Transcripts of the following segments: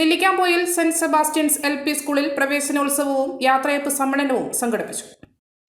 Nellikampoyil saint Sebastian's L P സ്കൂളിൽ പ്രവേശനോത്സവവും യാത്രയപ്പ് സമ്മേളനവും സംഘടിപ്പിച്ചു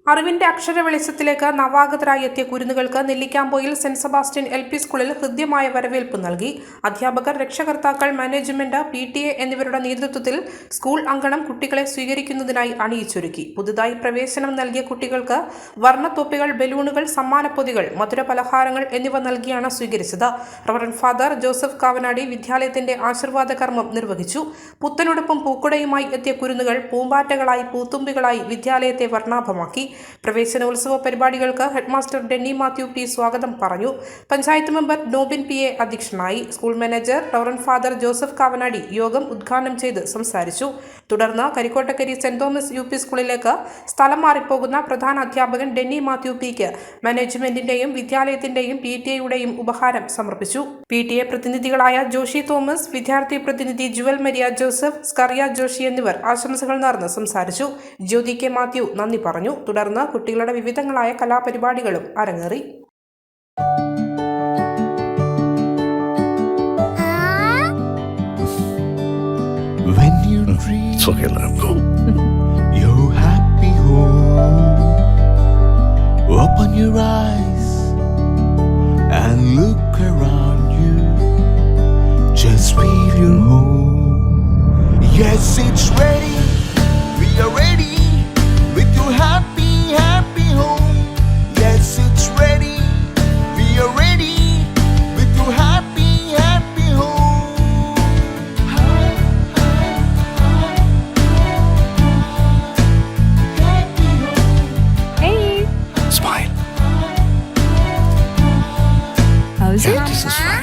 അറിവിന്റെ അക്ഷര വെളിച്ചത്തിലേക്ക് നവാഗതരായി എത്തിയ കുരുന്നുകൾക്ക് Nellikampoyil saint Sebastian L P സ്കൂളിൽ ഹൃദ്യമായ വരവേൽപ്പ് നൽകി. അധ്യാപകർ രക്ഷകർത്താക്കൾ മാനേജ്മെന്റ് പി ടി എ എന്നിവരുടെ നേതൃത്വത്തിൽ സ്കൂൾ അങ്കണം കുട്ടികളെ സ്വീകരിക്കുന്നതിനായി അണിയിച്ചൊരുക്കി. പുതുതായി പ്രവേശനം നൽകിയ കുട്ടികൾക്ക് വർണത്തൊപ്പികൾ ബലൂണുകൾ സമ്മാനപ്പൊതികൾ മധുര പലഹാരങ്ങൾ എന്നിവ നൽകിയാണ് സ്വീകരിച്ചത്. റവറൻ ഫാദർ ജോസഫ് കാവനാടി വിദ്യാലയത്തിന്റെ ആശീർവാദ കർമ്മം നിർവഹിച്ചു. പുത്തനുടുപ്പും പൂക്കുടയുമായി എത്തിയ കുരുന്നുകൾ പൂമ്പാറ്റകളായി പൂത്തുമ്പികളായി വിദ്യാലയത്തെ വർണാഭമാക്കി. പ്രവേശനോത്സവ പരിപാടികൾക്ക് ഹെഡ്മാസ്റ്റർ ഡെന്നി മാത്യു ടി സ്വാഗതം പറഞ്ഞു. Panchayat member Nobin P A അധ്യക്ഷനായി school manager reverend father Joseph Kavanadi യോഗം ഉദ്ഘാടനം ചെയ്ത് സംസാരിച്ചു. തുടർന്ന് Karikkottakkari saint Thomas U P സ്കൂളിലേക്ക് സ്ഥലം മാറിപ്പോകുന്ന പ്രധാന അധ്യാപകൻ ഡെന്നി മാത്യു പിക്ക് മാനേജ്മെന്റിന്റെയും വിദ്യാലയത്തിന്റെയും പി ടി എയുടെയും ഉപഹാരം സമർപ്പിച്ചു. പി ടി എ പ്രതിനിധികളായ ജോഷി തോമസ് വിദ്യാർത്ഥി പ്രതിനിധി Jewel Maria Joseph Skaria Joshi എന്നിവർ ആശംസകൾ നേർന്ന് സംസാരിച്ചു. ജ്യോതി കെ മാത്യു നന്ദി പറഞ്ഞു. തുടർന്ന് കുട്ടികളുടെ വിവിധങ്ങളായ കലാപരിപാടികളും അരങ്ങേറി home, open your eyes and look around you. Just feel your home. Yes, it's ready. We are ready